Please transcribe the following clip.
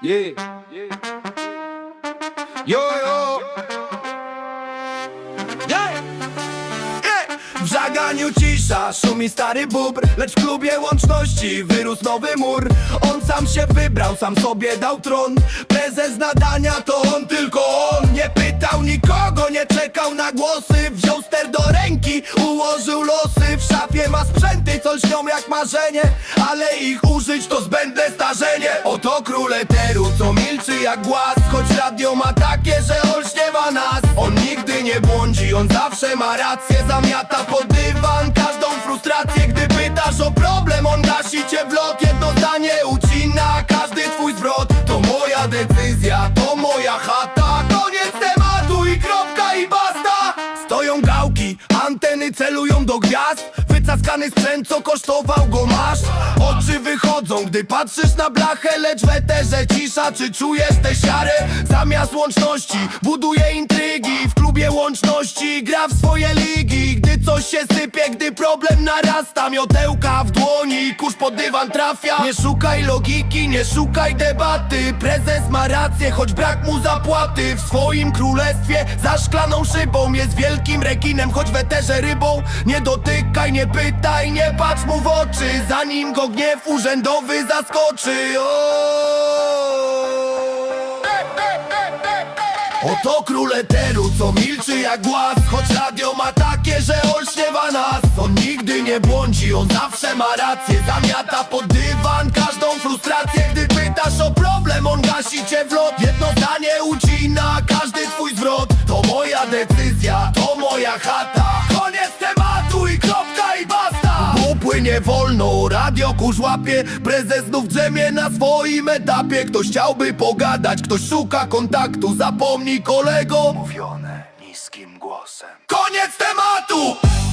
Yeah. Yo, yo. Yeah. Yeah. W żaganiu cisza, szumi stary bubr Lecz w klubie łączności wyrósł nowy mur On sam się wybrał, sam sobie dał tron Prezes nadania to on, tylko on Nie pytał nikogo, nie czekał na głosy Wziął ster do ręki, ułożył losy W szafie ma sprzęty, co lśnią jak marzenie Ale ich użyć to zbędne starzenie Oto król eteru, milczy jak głaz Choć radio ma takie, że olśniewa nas. On nigdy nie błądzi, on zawsze ma rację Zamiata pod dywan każdą frustrację. Gdy pytasz o problem, on gasi cię w lot. Jedno zdanie ucina każdy twój zwrot. To moja decyzja, to moja chata. Koniec tematu i kropka i basta. Stoją gałki, anteny celują do gwiazd Wycaskany sprzęt, co kosztował go masz? Oczy wychodzą, gdy patrzysz na blachę Lecz w eterze cisza, czy czujesz tę siarę? Zamiast łączności buduje intrygi W klubie łączności gra w swoje ligi coś się sypie, gdy problem narasta. Miotełka w dłoni, kurz pod dywan trafia. Nie szukaj logiki, nie szukaj debaty. Prezes ma rację, choć brak mu zapłaty. W swoim królestwie za szklaną szybą Jest wielkim rekinem, choć w eterze rybą Nie dotykaj, nie pytaj, nie patrz mu w oczy. Zanim go gniew urzędowy zaskoczy. Oto król eteru, co milczy jak głaz. Choć radio nie błądzi, on zawsze ma rację. Zamiata pod dywan każdą frustrację. Gdy pytasz o problem, on gasi cię w lot. Jedno zdanie ucina każdy twój zwrot. To moja decyzja, to moja chata. Koniec tematu i kropka i basta. Bo płynie wolno, radio kurz łapie. Prezes znów drzemie na swoim etapie. Ktoś chciałby pogadać, ktoś szuka kontaktu. Zapomnij kolego. Mówione niskim głosem. Koniec tematu!